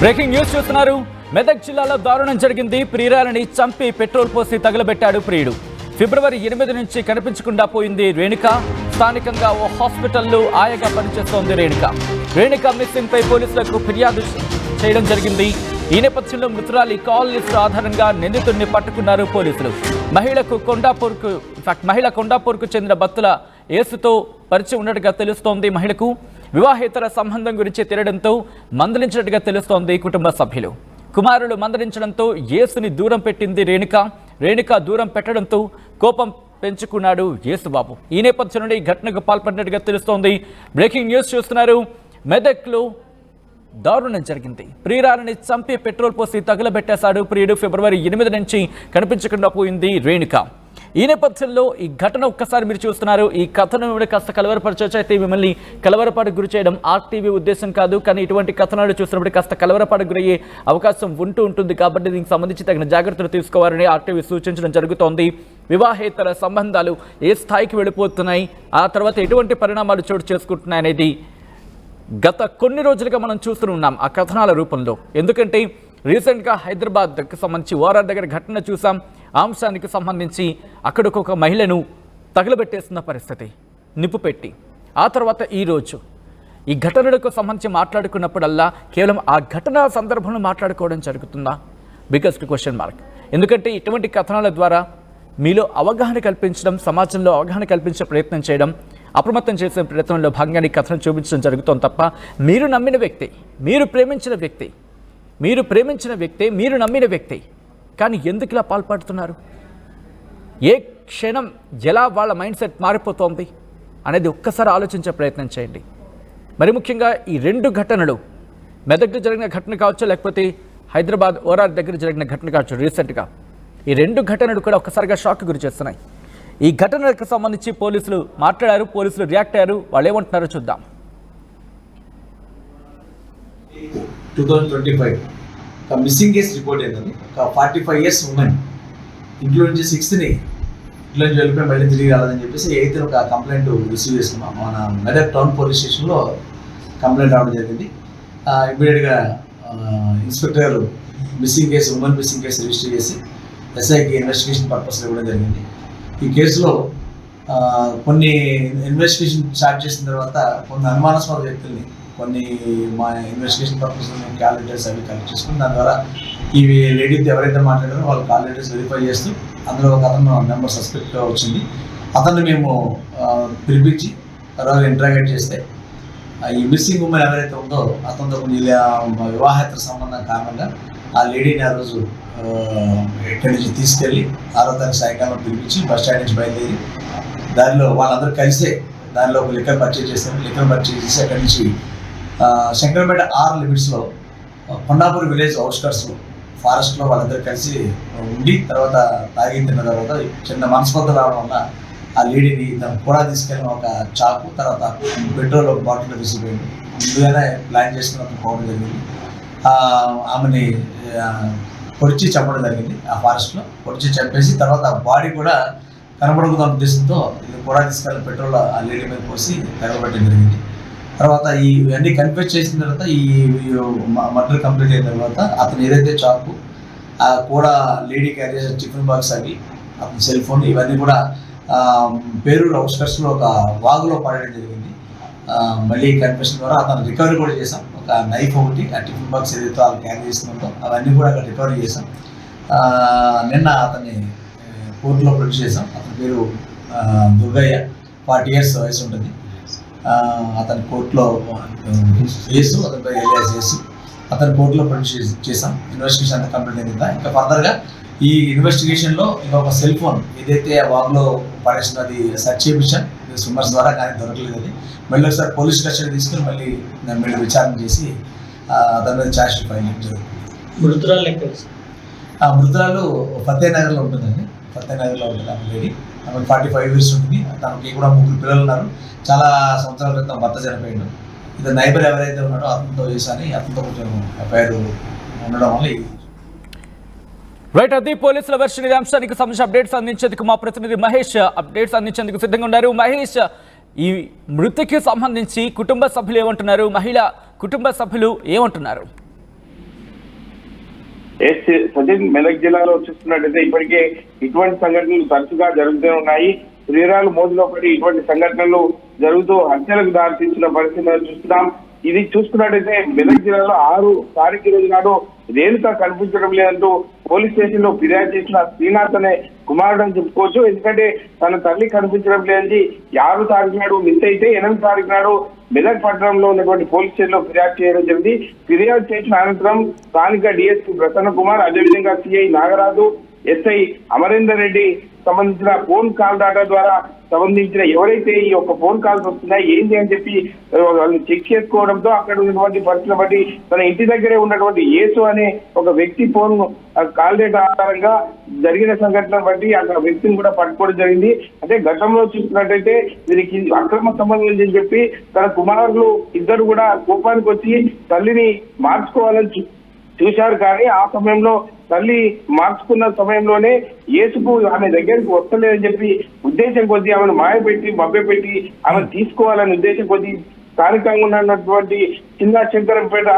Breaking news చూస్తున్నారు. మెదక్ జిల్లాలో దారుణం జరిగింది. ప్రియురాలని చంపి పెట్రోల్ పోసి తగలబెట్టాడు ప్రియుడు. ఫిబ్రవరి ఎనిమిది నుంచి కనిపించకుండా పోయింది రేణుక. స్థానికంగా ఓ హాస్పిటల్లో ఆయగా పనిచేస్తోంది రేణుక. రేణుక మిస్సింగ్ పై పోలీసులకు ఫిర్యాదు చేయడం జరిగింది. ఈ నేపథ్యంలో మృతురాలి కాల్ లిస్టు ఆధారంగా నిందితుడిని పట్టుకున్నారు పోలీసులు. మహిళకు కొండాపూర్కు ఇన్ఫాక్ట్ మహిళ కొండాపూర్కు చెందిన భక్తుల ఏసుతో పరిచయం ఉన్నట్టుగా తెలుస్తోంది మహిళకు. వివాహేతర సంబంధం గురించి తెలియడంతో మందలించినట్టుగా తెలుస్తోంది కుటుంబ సభ్యులు. కుమారులు మందలించడంతో యేసుని దూరం పెట్టింది రేణుక. రేణుక దూరం పెట్టడంతో కోపం పెంచుకున్నాడు యేసుబాబు. ఈ నేపథ్యం నుండి ఘటనకు పాల్పడినట్టుగా తెలుస్తోంది. బ్రేకింగ్ న్యూస్ చూస్తున్నారు. మెదక్లో దారుణం జరిగింది. ప్రియురాలని చంపి పెట్రోల్ పోసి తగులబెట్టేశాడు ప్రియుడు. ఫిబ్రవరి ఎనిమిది నుంచి కనిపించకుండా పోయింది రేణుక. ఈ నేపథ్యంలో ఈ ఘటన ఒక్కసారి మీరు చూస్తున్నారు. ఈ కథను కూడా కాస్త కలవరపరచవచ్చు అయితే మిమ్మల్ని కలవరపాటు గురి చేయడం ఆర్టీవీ ఉద్దేశం కాదు. కానీ ఇటువంటి కథనాలు చూసినప్పుడు కాస్త కలవరపాటు గురయ్యే అవకాశం ఉంటూ ఉంటుంది కాబట్టి దీనికి సంబంధించి తగిన జాగ్రత్తలు తీసుకోవాలని ఆర్టీవీ సూచించడం జరుగుతోంది. వివాహేతర సంబంధాలు ఏ స్థాయికి వెళ్ళిపోతున్నాయి? ఆ తర్వాత ఎటువంటి పరిణామాలు చోటు చేసుకుంటున్నాయి అనేది గత కొన్ని రోజులుగా మనం చూస్తూ ఉన్నాం ఆ కథనాల రూపంలో. ఎందుకంటే రీసెంట్గా హైదరాబాద్కి సంబంధించి ఓరార్ దగ్గర ఘటన చూసాం. అంశానికి సంబంధించి అక్కడికి ఒక మహిళను తగలబెట్టేస్తున్న పరిస్థితి నిప్పు పెట్టి ఆ తర్వాత ఈరోజు ఈ ఘటనలకు సంబంధించి మాట్లాడుకున్నప్పుడల్లా కేవలం ఆ ఘటన సందర్భంలో మాట్లాడుకోవడం జరుగుతుందా? బిగ్గెస్ట్ క్వశ్చన్ మార్క్ ఎందుకంటే ఇటువంటి కథనాల ద్వారా మీలో అవగాహన కల్పించడం సమాజంలో అవగాహన కల్పించే ప్రయత్నం చేయడం అప్రమత్తం చేసే ప్రయత్నంలో భాగంగా ఈ కథను చూపించడం జరుగుతుంది తప్ప మీరు నమ్మిన వ్యక్తి మీరు ప్రేమించిన వ్యక్తి మీరు ప్రేమించిన వ్యక్తి మీరు నమ్మిన వ్యక్తి కానీ ఎందుకు ఇలా పాల్పడుతున్నారు? ఏ క్షణం ఎలా వాళ్ళ మైండ్ సెట్ మారిపోతోంది అనేది ఒక్కసారి ఆలోచించే ప్రయత్నం చేయండి. మరి ముఖ్యంగా ఈ రెండు ఘటనలు మెదక్లో జరిగిన ఘటన కావచ్చు లేకపోతే హైదరాబాద్ ఓరార్ దగ్గర జరిగిన ఘటన కావచ్చు రీసెంట్గా ఈ రెండు ఘటనలు కూడా ఒక్కసారిగా షాక్ గురి చేస్తున్నాయి. ఈ ఘటనలకు సంబంధించి పోలీసులు మాట్లాడారు పోలీసులు రియాక్ట్ అయ్యారు వాళ్ళు ఏమంటున్నారో చూద్దాం. Two thousand twenty five. ఒక మిస్సింగ్ కేసు రిపోర్ట్ అయిందని ఒక ఫార్టీ ఫైవ్ ఇయర్స్ ఉమెన్ ఇంట్లో నుంచి సిక్స్త్ని ఇంట్లో నుంచి వెళ్ళిపోయి మళ్ళీ తిరిగి రాలేదని చెప్పేసి ఎయిత్ ఒక కంప్లైంట్ రిసీవ్ చేసుకున్నాం మన మెదక్ టౌన్ పోలీస్ స్టేషన్లో కంప్లైంట్ రావడం జరిగింది. ఇమీడియట్గా ఇన్స్పెక్టర్ గారు missing case women missing case register చేసి ఎస్ఐకి ఇన్వెస్టిగేషన్ పర్పస్ ఇవ్వడం జరిగింది. ఈ కేసులో కొన్ని ఇన్వెస్టిగేషన్ స్టార్ట్ చేసిన తర్వాత కొన్ని అనుమానాస్పద వ్యక్తుల్ని కొన్ని మా ఇన్వెస్టిగేషన్ పర్పస్ కాల్ లెటర్స్ అవి కలెక్ట్ చేసుకుని దాని ద్వారా ఇవి లేడీతో ఎవరైతే మాట్లాడారో వాళ్ళ కాల్ లెటర్స్ వెరిఫై చేస్తూ అందులో ఒక అతను నెంబర్ సస్పెక్ట్గా వచ్చింది. అతన్ని మేము పిలిపించి తర్వాత ఇంటరాగేట్ చేస్తే ఈ మిస్సింగ్ ఉమెన్ ఎవరైతే ఉందో అతనితో కొన్ని వివాహేతర సంబంధం కారణంగా ఆ లేడీని ఆ రోజు ఎక్కడి నుంచి తీసుకెళ్ళి ఆరో తారీఖు సాయంకాలం పిలిపించి బస్ స్టాండ్ నుంచి బయలుదేరి దానిలో వాళ్ళందరూ కలిసే దానిలో ఒక లిక్కర్ పర్చేజ్ చేస్తారు లిక్కర్ పర్చేజ్ చేసి అక్కడి నుంచి శంకరపేట ఆర్ లిమిట్స్లో కొండాపూర్ విలేజ్ అవుట్స్కట్స్లో ఫారెస్ట్లో వాళ్ళందరూ కలిసి ఉండి తర్వాత తాగి తిన్న తర్వాత చిన్న మనస్పర్ధ రావడం వల్ల ఆ లేడీని దాని కూడా తీసుకెళ్ళిన ఒక చాకు తర్వాత పెట్రోల్ ఒక బాటిల్ తీసుకుపోయింది. ముందుగానే ప్లాన్ చేసుకుని అతను పోవడం జరిగింది. ఆమెని పొడిచి చంపడం జరిగింది ఆ ఫారెస్ట్లో పొడిచి చంపేసి తర్వాత ఆ బాడీ కూడా కనబడుకున్న ఉద్దేశంతో ఇది కూడా తీసుకెళ్ళిన పెట్రోల్ ఆ లేడీ మీద పోసి తగలబెట్టడం జరిగింది. తర్వాత ఈ ఇవన్నీ కన్ఫ్యూజ్ చేసిన తర్వాత ఈ మర్డర్ కంప్లీట్ అయిన తర్వాత అతను ఏదైతే చాకు ఆ కూడా లేడీ క్యారీ చేసిన టిఫిన్ బాక్స్ అవి అతని సెల్ ఫోన్ ఇవన్నీ కూడా పేరు పేరూరు అవుట్స్కట్స్లో ఒక వాగులో పడడం జరిగింది. మళ్ళీ కన్ఫెషన్ ద్వారా అతను రికవరీ కూడా చేసాం ఒక నైఫ్ ఒకటి ఆ టిఫిన్ బాక్స్ ఏదైతే వాళ్ళు క్యారీ చేస్తుందో అవన్నీ కూడా అక్కడ రికవరీ చేసాం నిన్న అతన్ని కోర్టులో ప్రొడ్యూస్ చేసాం అతని పేరు దుర్గయ్య. ఫార్టీ ఇయర్స్ వయసు ఉంటుంది. అతని కోర్టులో కేసు అతని పేరు ఎలియాస్ కేసు అతని కోర్టులో ప్రొడ్యూస్ చేసి- చేసాం ఇన్వెస్టిగేషన్ అంతా కంప్లీట్ అయింది ఇంకా ఫర్దర్గా ఈ ఇన్వెస్టిగేషన్లో ఇంకొక సెల్ ఫోన్ ఏదైతే ఆ వాగ్లో పడేసిన అది సెర్చ్ చేయించాం స్విమ్మర్స్ ద్వారా కానీ దొరకలేదు అది. మళ్ళీ ఒకసారి పోలీస్ కస్టడీ తీసుకుని మళ్ళీ నేను మళ్ళీ విచారణ చేసి అతని మీద ఛార్జ్ ఫైల్ జరుగుతుంది మృతురాలు మృతురాలు ఫతేనగర్లో ఉంటుందండి. ఫతేనగర్లో ఉంటుంది ఆమె లేడీ ఆమె ఫార్టీ ఫైవ్ ఇయర్స్ ఉంటుంది. తనకి కూడా ముగ్గురు పిల్లలు ఉన్నారు. చాలా సంవత్సరాల క్రితం భర్త చనిపోయిండు. ఇది నైబర్ ఎవరైతే ఉన్నాడో అతనితో చేశాని అతనితో కొంచెం ఎఫ్ఐఆర్ ఉండడం వల్ల రైట్ అది పోలీసుల వర్షన్ ఇది అంశానికి సంబంధించి అప్డేట్స్ అందించేందుకు మా ప్రతినిధి మహేష్ అప్డేట్స్ అందించేందుకు సిద్ధంగా ఉన్నారు. మహేష్ ఈ మృతికి సంబంధించి కుటుంబ సభ్యులు ఏమంటున్నారు? మహిళ కుటుంబ సభ్యులు ఏమంటున్నారు? ఎస్ సచిన్ మెదక్ జిల్లాలో చూస్తున్నట్టయితే ఇప్పటికే ఇటువంటి సంఘటనలు తరచుగా జరుగుతూనే ఉన్నాయి. శ్రీరాలు మోదులో పడి ఇటువంటి సంఘటనలు జరుగుతూ హత్యలకు దారి తీసిన పరిస్థితులను చూస్తున్నాం. ఇది చూసుకున్నట్టయితే మెదక్ జిల్లాలో ఆరు తారీఖు రోజు నాడు రేణుక కనిపించడం లేదంటూ పోలీస్ స్టేషన్లో ఫిర్యాదు చేసిన శ్రీనాథ్ అనే కుమారుడు అని చెప్పుకోవచ్చు. ఎందుకంటే తన తల్లి కనిపించడం లేదని ఆరు తారీఖు నాడు మిస్ అయితే ఎనిమిది తారీఖు నాడు మెదక్ పట్టణంలో ఉన్నటువంటి పోలీస్ స్టేషన్లో ఫిర్యాదు చేయడం జరిగింది. ఫిర్యాదు చేసిన అనంతరం స్థానిక డిఎస్పీ ప్రసన్న కుమార్ అదేవిధంగా సిఐ నాగరాజు ఎస్ఐ అమరేందర్ రెడ్డి సంబంధించిన ఫోన్ కాల్ డాటా ద్వారా సంబంధించిన ఎవరైతే ఈ యొక్క ఫోన్ కాల్స్ వస్తున్నాయి ఏంటి అని చెప్పి వాళ్ళు చెక్ చేసుకోవడంతో అక్కడ ఉన్నటువంటి పరిస్థితులు బట్టి తన ఇంటి దగ్గరే ఉన్నటువంటి యేసు అనే ఒక వ్యక్తి ఫోన్ కాల్ డేట్ ఆధారంగా జరిగిన సంఘటన బట్టి అక్కడ వ్యక్తిని కూడా పట్టుకోవడం జరిగింది. అంటే గతంలో చూసినట్టయితే దీనికి అక్రమ సంబంధం అని చెప్పి తన కుమారులు ఇద్దరు కూడా కోపానికి వచ్చి తల్లిని మార్చుకోవాలని చూశారు కానీ ఆ సమయంలో తల్లి మార్చుకున్న సమయంలోనే ఏసుకు ఆమె దగ్గరికి వస్తలేదని చెప్పి ఉద్దేశం కొద్దీ ఆమెను మాయపెట్టి మభ్యపెట్టి ఆమెను తీసుకోవాలనే ఉద్దేశం కొద్దీ స్థానికంగా ఉన్నటువంటి చిన్న శంకరంపేట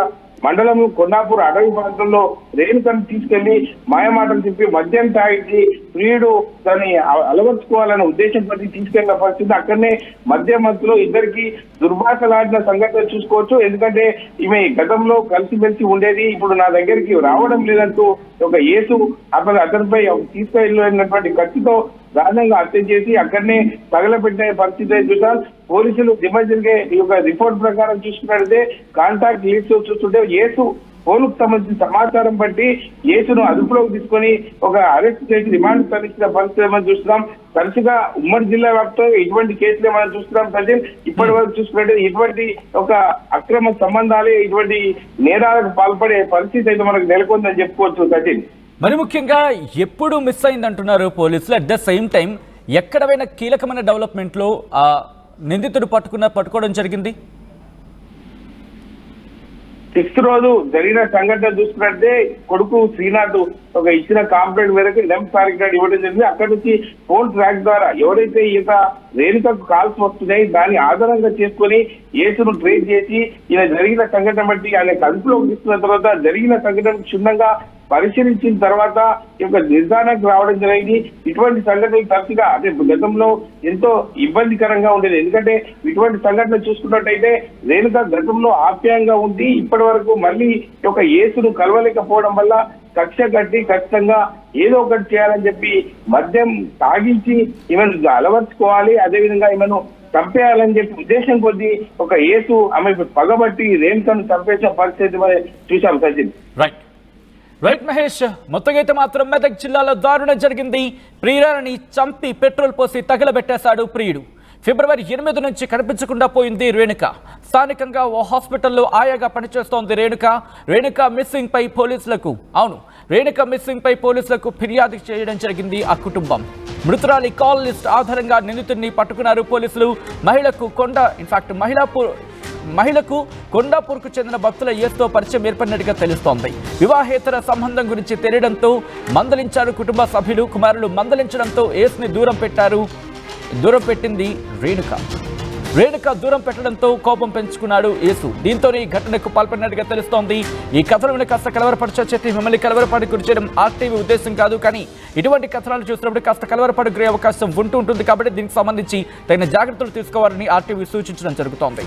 మండలం కొండాపూర్ అడవి ప్రాంతంలో రేణుకను తీసుకెళ్ళి మాయమాటలు చెప్పి మద్యం తాగించి ప్రియుడు దాన్ని అలవర్చుకోవాలనే ఉద్దేశం కొద్దీ తీసుకెళ్ళిన పరిస్థితి అక్కడనే మధ్య మధ్యలో ఇద్దరికి దుర్భాషలాడిన సంఘటన చూసుకోవచ్చు. ఎందుకంటే ఈమె గతంలో కలిసిమెలిసి ఉండేది. ఇప్పుడు నా దగ్గరికి రావడం లేదంటూ ఒక యేసు అతను అతనిపై తీసుకెళ్ళినటువంటి ఖర్చుతో దారుణంగా హత్య చేసి అక్కడనే తగలబెట్టిన పరిస్థితి చూసాం. పోలీసులు దిమ్మ జరిగే ఈ యొక్క రిపోర్ట్ ప్రకారం చూసుకున్నట్లయితే కాంటాక్ట్ లీడ్స్ చూస్తుంటే ఏసు పోలుకు సంబంధించిన సమాచారం బట్టి యేసును అదుపులోకి తీసుకొని ఒక అరెస్ట్ చేసి రిమాండ్ తరలించిన పరిస్థితి మనం చూస్తున్నాం. తరచుగా ఉమ్మడి జిల్లా వ్యాప్తంగా ఇటువంటి కేసులే మనం చూస్తున్నాం సచిన్ ఇప్పటి వరకు చూసుకున్నట్టు ఇటువంటి ఒక అక్రమ సంబంధాలే ఇటువంటి నేరాలకు పాల్పడే పరిస్థితి అయితే మనకు నెలకొందని చెప్పుకోవచ్చు సచిన్. మరి ముఖ్యంగా ఎప్పుడు మిస్ అయిందంటున్నారు పోలీసులు? అట్ ద సేమ్ టైం ఎక్కడైనా కీలకమైన డెవలప్మెంట్లో ఆ నిందితుడు పట్టుకున్న పట్టుకోవడం జరిగింది? సిక్స్త్ రోజు జరిగిన సంఘటన చూసుకున్నట్టే కొడుకు శ్రీనాథ్ ఒక ఇచ్చిన కాంప్లైంట్ మేరకు లెఫ్ట్ తారీఖు ఇవ్వడం జరిగింది. అక్కడి నుంచి ఫోన్ ట్రాక్ ద్వారా ఎవరైతే ఈత రేణుకకు కాల్స్ వస్తున్నాయి దాన్ని ఆధారంగా చేసుకొని ఏసును ట్రేస్ చేసి ఈయన జరిగిన సంఘటన బట్టి ఆయన కలుపులోకి తీసుకున్న తర్వాత జరిగిన సంఘటన క్షుణ్ణంగా పరిశీలించిన తర్వాత ఈ యొక్క నిర్ధారణకు రావడం జరిగింది. ఇటువంటి సంఘటనలు తరచుగా అంటే గతంలో ఎంతో ఇబ్బందికరంగా ఉండేది. ఎందుకంటే ఇటువంటి సంఘటన చూసుకున్నట్టయితే రేణుక గతంలో ఆప్యాయంగా ఉంది ఇప్పటి వరకు మళ్ళీ యొక్క యేసును కలవలేకపోవడం వల్ల కక్ష కట్టి ఖచ్చితంగా ఏదో ఒకటి చేయాలని చెప్పి మద్యం తాగించి ఈమెను అలవర్చుకోవాలి. అదేవిధంగా ఈమెను చంపేయాలని చెప్పి ఉద్దేశం కొద్దీ ఒక యేసు ఆమె పగబట్టి రేణుకను చంపేసిన పరిస్థితి మనం చూశాం సచిన్. రైట్ రైట్ మహేష్ మొత్తగైతే అయితే మాత్రం మెదక్ జిల్లాలో దారుణం జరిగింది. ప్రియురాలని చంపి పెట్రోల్ పోసి తగలబెట్టేశాడు ప్రియుడు. ఫిబ్రవరి ఎనిమిది నుంచి కనిపించకుండా పోయింది రేణుక. స్థానికంగా ఓ హాస్పిటల్లో ఆయాగా పనిచేస్తోంది రేణుక. రేణుక మిస్సింగ్ పై పోలీసులకు అవును రేణుక మిస్సింగ్ పై పోలీసులకు ఫిర్యాదు చేయడం జరిగింది ఆ కుటుంబం. మృతురాలి కాల్ లిస్ట్ ఆధారంగా నిందితుడిని పట్టుకున్నారు పోలీసులు. మహిళకు కొండ ఇన్ఫాక్ట్ మహిళా మహిళకు కొండాపూర్కు చెందిన భక్తుల యేసుతో పరిచయం ఏర్పడినట్టుగా తెలుస్తోంది. వివాహేతర సంబంధం గురించి తెలియడంతో మందలించారు కుటుంబ సభ్యులు. కుమారులు మందలించడంతో ఏస్ని దూరం పెట్టారు. దూరం పెట్టింది రేణుక. రేణుక దూరం పెట్టడంతో కోపం పెంచుకున్నాడు యేసు దీంతో ఈ ఘటనకు పాల్పడినట్టుగా తెలుస్తోంది. ఈ కథను విని కాస్త కలవరపడి చెప్పి మిమ్మల్ని కలవరపాటు గురి చేయడం ఆర్టీవీ ఉద్దేశం కాదు. కానీ ఇటువంటి కథనాలు చూసినప్పుడు కాస్త కలవరపాటు గురే అవకాశం ఉంటూ ఉంటుంది కాబట్టి దీనికి సంబంధించి తగిన జాగ్రత్తలు తీసుకోవాలని ఆర్టీవీ సూచించడం జరుగుతోంది.